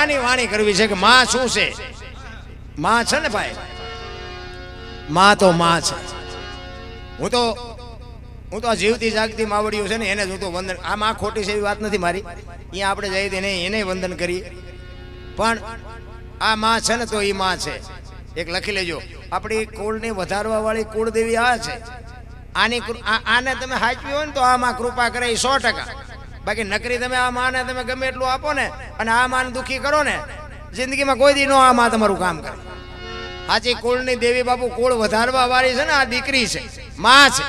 માની વાણી કરવી છે કે માં શું છે? માં છે ને ભાઈ? માં તો માં છે. હું તો હું તો આ જીવતી જાગતી માવડીઓ છે ને એને જ હું તો વંદન, આ માં ખોટી છે એવી વાત નથી મારી. અહીંયા આપણે જઈએ તેને એને વંદન કરીએ. પણ આ માં છે ને તો એ માં છે. એક લખી લેજો. આપણી કુળની વધારવા વાળી કુળદેવી આ છે. આની આને તમે હાચવી હોય ને તો આમાં કૃપા કરે એ સો ટકા. બાકી નકરી તમે આ માને તમે ગમે એટલું આપો ને અને આ માન દુખી કરો ને, જિંદગીમાં કોઈ દી નો આ માં તમારું કામ કરે. સાચી કુળની દેવી બાપુ કુળ વધારવા વાળી છે ને, આ દીકરી છે, માં છે.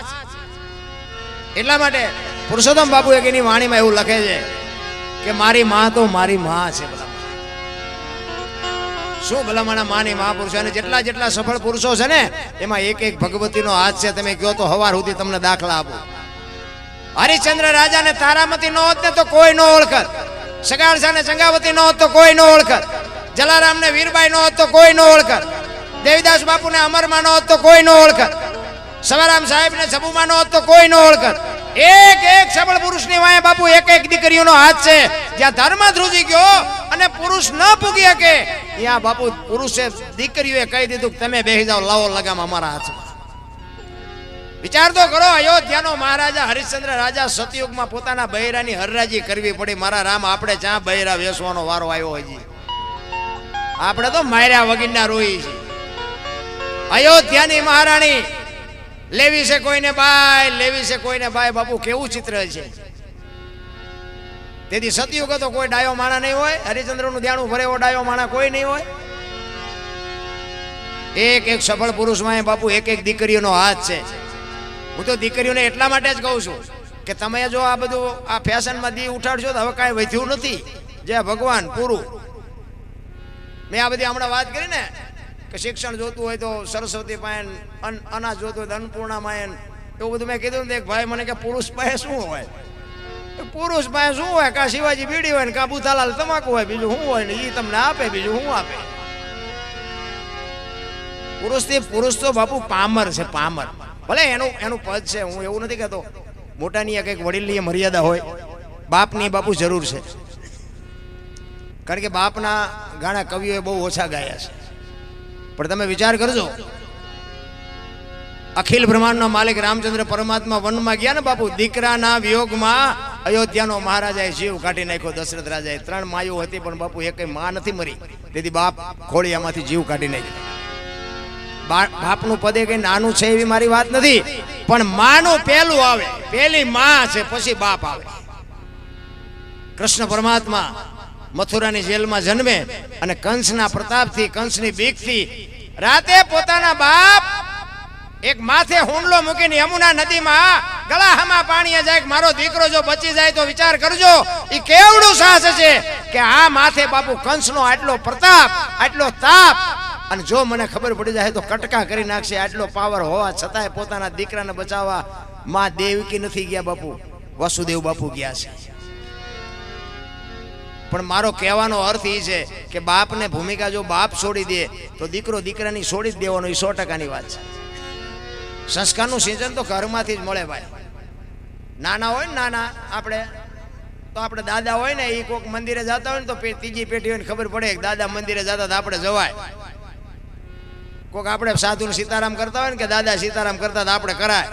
એટલા માટે પુરુષોત્તમ બાપુ એક એની વાણીમાં એવું લખે છે કે મારી માં તો મારી માં છે શું ભલામણા માની મહાપુરુષો? અને જેટલા જેટલા સફળ પુરુષો છે ને, એમાં એક એક ભગવતીનો હાથ છે, તમે કહો તો હવાર સુધી તમને દાખલા આપો. હરિશ્ચંદ્ર રાજાને તારામતી નો હોત ને તો કોઈ નો ઓળખત. સગાળસાને સંગાવતી નો હોત તો કોઈ નો ઓળખત. જલારામને વીરબાઈ નો હોત તો કોઈ નો ઓળખત. દેવીદાસ બાપુને અમરમાં નો હોત તો કોઈ નો ઓળખત. સવારામ સાહેબને સબુમાં નો હોત તો કોઈ નો ઓળખત. એક એક સબળ પુરુષની વાય બાપુ એક એક દીકરીઓનો હાથ છે. જ્યાં ધર્મ ધ્રુજી ગયો અને પુરુષ ન પૂગી શકે. ત્યાં બાપુ પુરુષે દીકરીઓએ કહી દીધું તમે બેસી જાઓ, લાવો લગામ અમારા હાથમાં. વિચાર તો કરો, અયોધ્યાનો મહારાજા હરિશ્ચંદ્ર રાજા સતયુગમાં પોતાના બૈરાની હરરાજી કરવી પડી. મારા રામ, આપણે જ્યાં બૈરા વેસવાનો વારો આવ્યો હજી આપણે તો માર્યા વગીરના રોઈ છે અયોધ્યાની મહારાણી, લેવી છે કોઈને બાય, લેવી છે કોઈને બાય, બાપુ, કેવું ચિત્ર છે? તેથી સતયુગ તો કોઈ ડાયો માણા નહીં હોય હરિચંદ્રનું ધ્યાન ભરે એવો ડાયો માણા કોઈ નહીં હોય. એક એક સફળ પુરુષમાં બાપુ એક એક દીકરીઓનો હાથ છે. હું તો દીકરીઓને એટલા માટે જ કહું છું કે તમે જો આ બધું, આ ફેશનમાં દી ઉઠાડશો તો હવે કાંઈ વધ્યું નથી. જય ભગવાન, પૂરું. મેં આ બધી હમણાં વાત કરી ને કે શિક્ષણ જોતું હોય તો સરસ્વતી પાયન, અન- અનાજ જોતું હોય તો અન્નપૂર્ણા માયન એવું બધું મેં કીધું ને એક ભાઈ મને કે, પુરુષ પાસે શું હોય? પુરુષ પાસે શું હોય? કા શિવાજી બીડી હોય ને કા બુથાલાલ તમાકુ હોય, બીજું શું હોય ને એ તમને આપે, બીજું શું આપે? પુરુષથી પુરુષ તો બાપુ પામર છે, પામર. ભલે એનું એનું પદ છે, હું એવું નથી કહેતો. મોટાની એક વડીલની મર્યાદા હોય. બાપની બાપુ જરૂર છે. કારણ કે બાપના ગાણા કવિઓએ બહુ ઓછા ગાયા છે. પણ તમે વિચાર કરજો. અખિલ બ્રહ્માંડનો માલિક રામચંદ્ર પરમાત્મા વનમાં ગયા ને બાપુ? દીકરાના વિયોગમાં અયોધ્યાનો મહારાજાએ જીવ કાઢી નાખ્યો, દશરથ રાજાએ. ત્રણ માયો હતી, પણ બાપુ એક માં નથી મરી. તેથી બાપ ખોળિયામાંથી જીવ કાઢી નાખ્યો. બાપનું પદે કઈ નાનું છે એવી મારી વાત નથી. પણ માનું પહેલું આવે. પહેલી માં છે, પછી બાપ આવે. કૃષ્ણ પરમાત્મા મથુરાની જેલમાં જન્મે અને કંસના પ્રતાપથી, કંસની બીકથી રાતે પોતાના બાપ એક માથે હુંડલો મૂકીને યમુના નદીમાં ગળાહામાં પાણી જાય મારો દીકરો જો બચી જાય તો વિચાર કરજો. એ કેવડું સાહસ છે કે આ માથે બાપુ કંસનો આટલો પ્રતાપ, આટલો તાપ અને જો મને ખબર પડી જાય તો કટકા કરી નાખશે. આટલો પાવર હોવા છતાંય પોતાના દીકરાને બચાવવા માં દેવકી નથી ગયા બાપુ. વસુદેવ બાપુ ગયા છે. પણ મારો કહેવાનો અર્થ એ છે કે બાપને ભૂમિકા જો બાપ છોડી દે, તો દીકરો દીકરાની છોડી જ દેવાનો એ સો ટકાની વાત છે. સંસ્કારનું સિંચન તો ઘરમાંથી જ મળે ભાઈ. નાના હોય ને નાના આપણે, તો આપણે દાદા હોય ને એ કોઈક મંદિરે જતા હોય ને તો ત્રીજી પેઢી હોય ને ખબર પડે કે દાદા મંદિરે જતા તો આપણે જવાય. કોઈક આપણે સાધુ સીતારામ કરતા હોય ને કે દાદા સીતારામ કરતા હતા આપણે કરાય.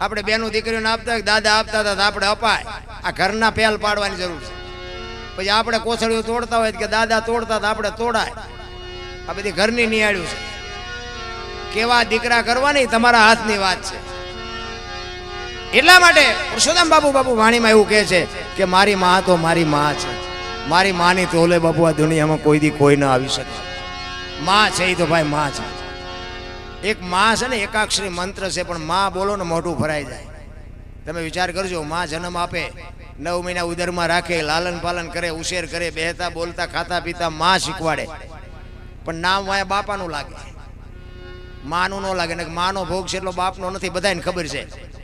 આપણે બેનું દીકરીઓને આપતા હોય દાદા આપતા હતા આપણે અપાય. આ ઘરના પહેલ પાડવાની જરૂર છે. પછી આપણે કોથળીઓ તોડતા હોય કે દાદા તોડતા તો આપણે તોડાય. આ બધી ઘરની નિયાળ્યું છે. કેવા દીકરા કરવાની તમારા હાથની વાત છે. એટલા માટે પુરુષોત્તમ બાપુ બાપુ વાણીમાં એવું કહે છે કે મારી મા તો મારી મા છે. મારી માની તોલે બાબુ આ દુનિયામાં કોઈ દી કોઈ ન આવી શકે. માં છે એ તો ભાઈ માં છે. એક માં છે ને એકાક્ષરી મંત્ર છે, પણ માં બોલો ને મોઢું ભરાઈ જાય. તમે વિચાર કરજો, માં જન્મ આપે, નવ મહિના ઉદરમાં રાખે, લાલન પાલન કરે, ઉછેર કરે, બેહતા, બોલતા, ખાતા, પીતા, માં શીખવાડે. પણ નામ વાય બાપાનું લાગે. માનું ન લાગે ને માનો ભોગ છે એટલો બાપનો નથી બધાને ખબર છે.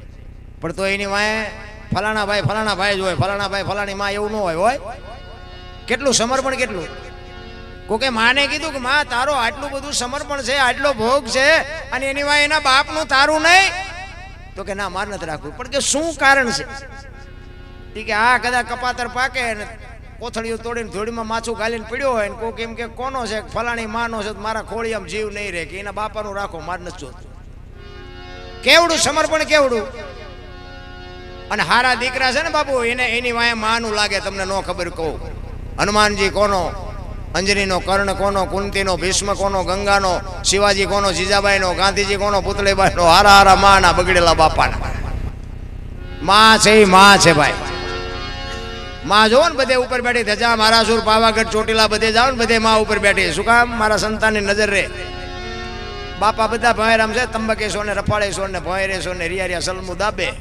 પણ તો એની વાંહે ફલાણા ભાઈ ફલાણા ભાઈ જ હોય, ફલાણા ભાઈ, ફલાણી માં એવું ન હોય હોય? કેટલું, સમર્પણ કેટલું? કોકે માને કીધું કે માં, તારો આટલું બધું સમર્પણ છે, આટલો ભોગ છે અને એની વાય એના બાપનું તારું નહીં. તો કે ના, માર નથી રાખવું. પણ કે શું કારણ છે? કે આ કદાચ કપાતર પાકે અને કોથળીઓ તોડીને ધોળીમાં માછું ગાલીને પડ્યો હોય ને કોક એમ કે કોનો છે? ફલાણી માનો છે મારા ખોળિયામાં જીવ નહીં રહે. કે એના બાપાનું રાખો, માર નથી જોતું. કેવડું સમર્પણ, કેવડું? અને હારા દીકરા છે ને બાપુ, એને એની વાય માનું લાગે, તમને ન ખબર કહું. હનુમાનજી કોનો? અંજનીનો કર્ણ કોનો, કુંતીનો, ભીષ્મ કોનો, ગંગાનો, શિવાજી કોનો, જીજાબાઈનો, ગાંધીજી કોનો, પુતળીબાઈનો હારા હારા માના બગડેલા બાપાના. માં છે ઈ માં છે ભાઈ. માં જોવો ને બધે ઉપર બેઠી ધજા મારાસુર પાવાગઢ, ચોટીલા બધે જાઓ ને બધે માં ઉપર બેઠી. શું કામ? મારા સંતાનની નજર રે. બાપા બધા ભયરામ છે, તંબકેશ્વર ને રફાળેશો ને ભોયરેશ્વર ને રિયારિયા સલમુ દાબે.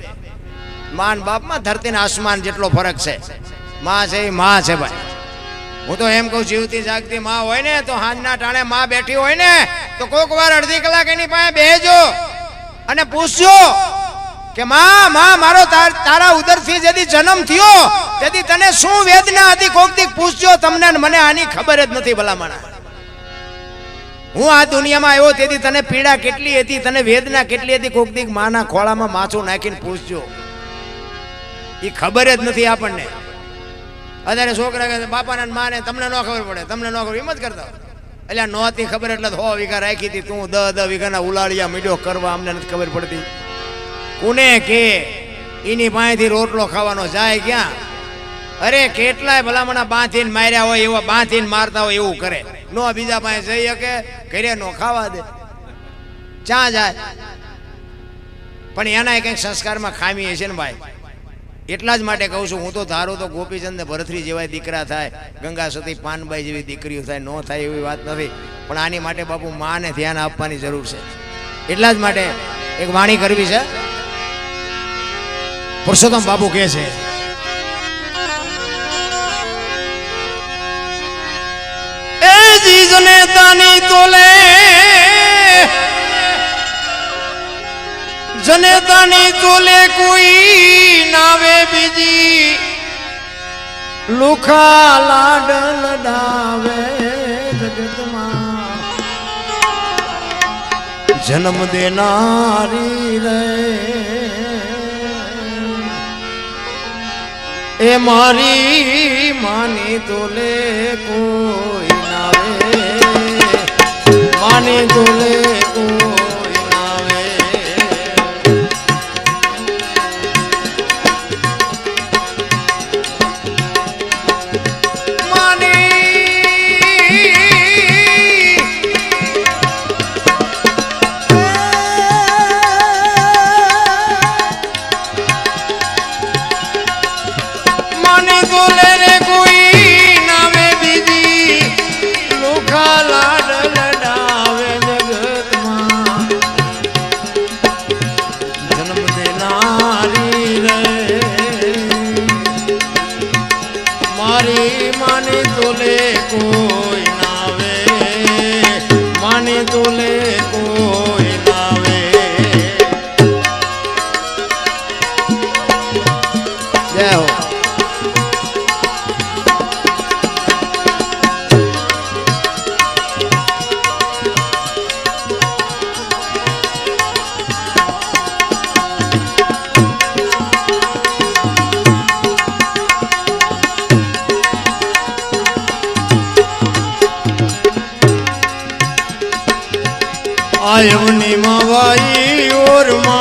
માન બાપમાં ધરતી ને આસમાન જેટલો ફરક છે. માં છે માં છે ભાઈ. હું તો એમ કહું, જીવતી જાગતી માં હોય ને, તો હાંજના ટાણે માં બેઠી હોય ને, તો કોક વાર અડધી કલાક એની પાસે બેહજો અને પૂછજો કે, માં માં, મારો તાર- ઉદરથી જેથી જન્મ થયો, તેથી તને શું વેદના હતી? કોકથી પૂછજો તમને મને આની ખબર જ નથી ભલામણા. હું આ દુનિયામાં આવ્યો તેથી તને પીડા કેટલી હતી, તને વેદના કેટલી હતી? કોક દીક માના ખોળામાં માછું નાખીને પૂછજો. એ ખબર જ નથી આપણને. અત્યારે છોકરા કહે બાપાને માને, તમને ન ખબર પડે, તમને ન ખબર, એમ કરતા એટલે નહોતી ખબર એટલે હો વીઘા રાખી હતી, તું દહ દહ વીઘાના ઉલાળિયા મીડો કરવા, અમને નથી ખબર પડતી. કોને કે એની પાસેથી રોટલો ખાવાનો જાય ક્યાં? અરે કેટલાય ભલામણા બાંધીને માર્યા હોય, એવા બાંધીને મારતા હોય, એવું કરે. નો બીજા પાસે જઈ શકે, ઘરે નો ખાવા દે. ચા જાય? પણ એના કંઈક સંસ્કારમાં ખામી હશે ને ભાઈ. એટલા જ માટે કહું છું, હું તો ધારું તો ગોપીચંદ ભરથરી જેવા દીકરા થાય, ગંગા સતી પાનબાઈ જેવી દીકરીઓ થાય, ન થાય એવી વાત નથી. પણ આની માટે બાપુ માને ધ્યાન આપવાની જરૂર છે. એટલા જ માટે એક વાણી કરવી છે. પુરુષોત્તમ બાપુ કહે છે તાની તોલે જનેતાની તોલે કોઈ નાવે બીજી. લુખા લાડ લડાવે જગતમાં. જન્મ દેનારી રે. એ મારી માની તોલે કોઈ નાવે. માની તોલે કાયમની મવાઈ ઓરમાં